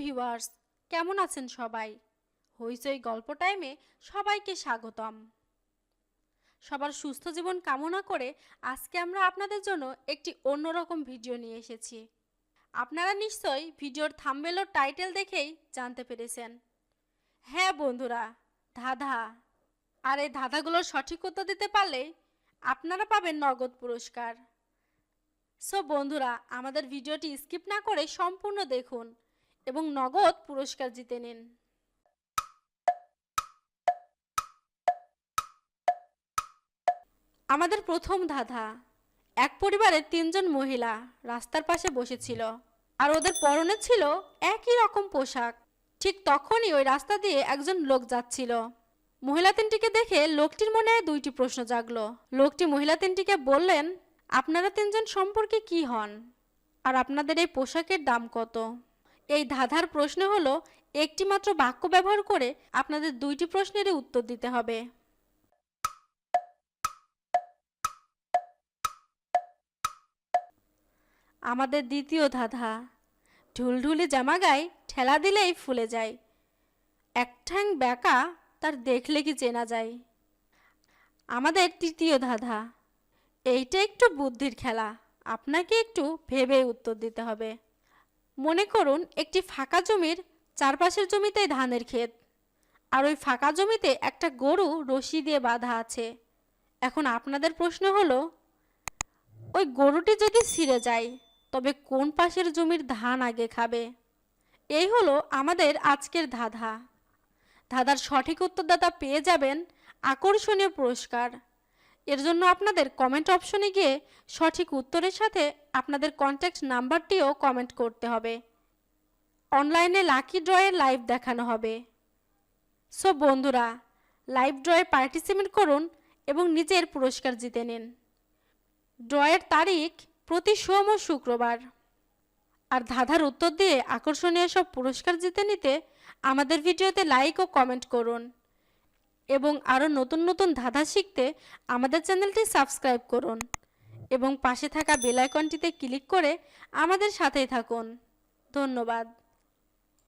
Viewers কেমন আছেন সবাই? হইচই গল্প টাইমে সবাইকে স্বাগতম। সবার সুস্থ জীবন কামনা করে আজকে আমরা আপনাদের জন্য একটি অন্যরকম ভিডিও নিয়ে এসেছি। আপনারা নিশ্চয়ই ভিডিওর থাম্বেল ও টাইটেল দেখেই জানতে পেরেছেন। হ্যাঁ বন্ধুরা, ধাঁধা। আর এই ধাঁধাগুলোর সঠিক উত্তর দিতে পারলে আপনারা পাবেন নগদ পুরস্কার। সো বন্ধুরা, আমাদের ভিডিওটি স্কিপ না করে সম্পূর্ণ দেখুন। এবং নগদ পুরস্কার জিতে নিন। আমাদের প্রথম ধাঁধা, এক পরিবারের তিনজন মহিলা রাস্তার পাশে বসেছিল আর ওদের পরনে ছিল একই রকম পোশাক। ঠিক তখনই ওই রাস্তা দিয়ে একজন লোক যাচ্ছিল। মহিলা তিনটিকে দেখে লোকটির মনে দুইটি প্রশ্ন জাগলো। লোকটি মহিলা তিনটিকে বললেন, আপনারা তিনজন সম্পর্কে কি হন? আর আপনাদের এই পোশাকের দাম কত? এই ধাঁধার প্রশ্ন হলো একটি মাত্র বাক্য ব্যবহার করে আপনাদের দুইটি প্রশ্নেরই উত্তর দিতে হবে। আমাদের দ্বিতীয় ধাঁধা, ঢুলঢুলি জামা গায়ে ঠেলা দিলেই ফুলে যায়। এক ঠ্যাং ব্যাকা তার দেখলে কি চেনা যায়? আমাদের তৃতীয় ধাঁধা, এইটা একটু বুদ্ধির খেলা, আপনাকে একটু ভেবে উত্তর দিতে হবে। মনে করুন একটি ফাঁকা জমির চারপাশের জমিতে ধানের ক্ষেত। আর ওই ফাঁকা জমিতে একটা গরু রশি দিয়ে বাঁধা আছে। এখন আপনাদের প্রশ্ন হলো, ওই গরুটি যদি ছিঁড়ে যায়, তবে কোন পাশের জমির ধান আগে খাবে? এই হলো আমাদের আজকের ধাঁধা। ধাঁধার সঠিক উত্তরদাতা পেয়ে যাবেন আকর্ষণীয় পুরস্কার। এর জন্য আপনাদের কমেন্ট অপশনে গিয়ে সঠিক উত্তরের সাথে আপনাদের কন্ট্যাক্ট নাম্বারটিও কমেন্ট করতে হবে। অনলাইনে লাকি ড্রয়ের লাইভ দেখানো হবে। সো বন্ধুরা লাইভ ড্রয়ে পার্টিসিপেট করুন এবং নিজের পুরস্কার জিতে নিন। ড্রয়ের তারিখ প্রতি সোম ও শুক্রবার। আর ধাঁধার উত্তর দিয়ে আকর্ষণীয় সব পুরস্কার জিতে নিতে আমাদের ভিডিওতে লাইক ও কমেন্ট করুন। এবং আরও নতুন নতুন ধাঁধা শিখতে আমাদের চ্যানেলটি সাবস্ক্রাইব করুন এবং পাশে থাকা বেল আইকনটিতে ক্লিক করে আমাদের সাথেই থাকুন। ধন্যবাদ।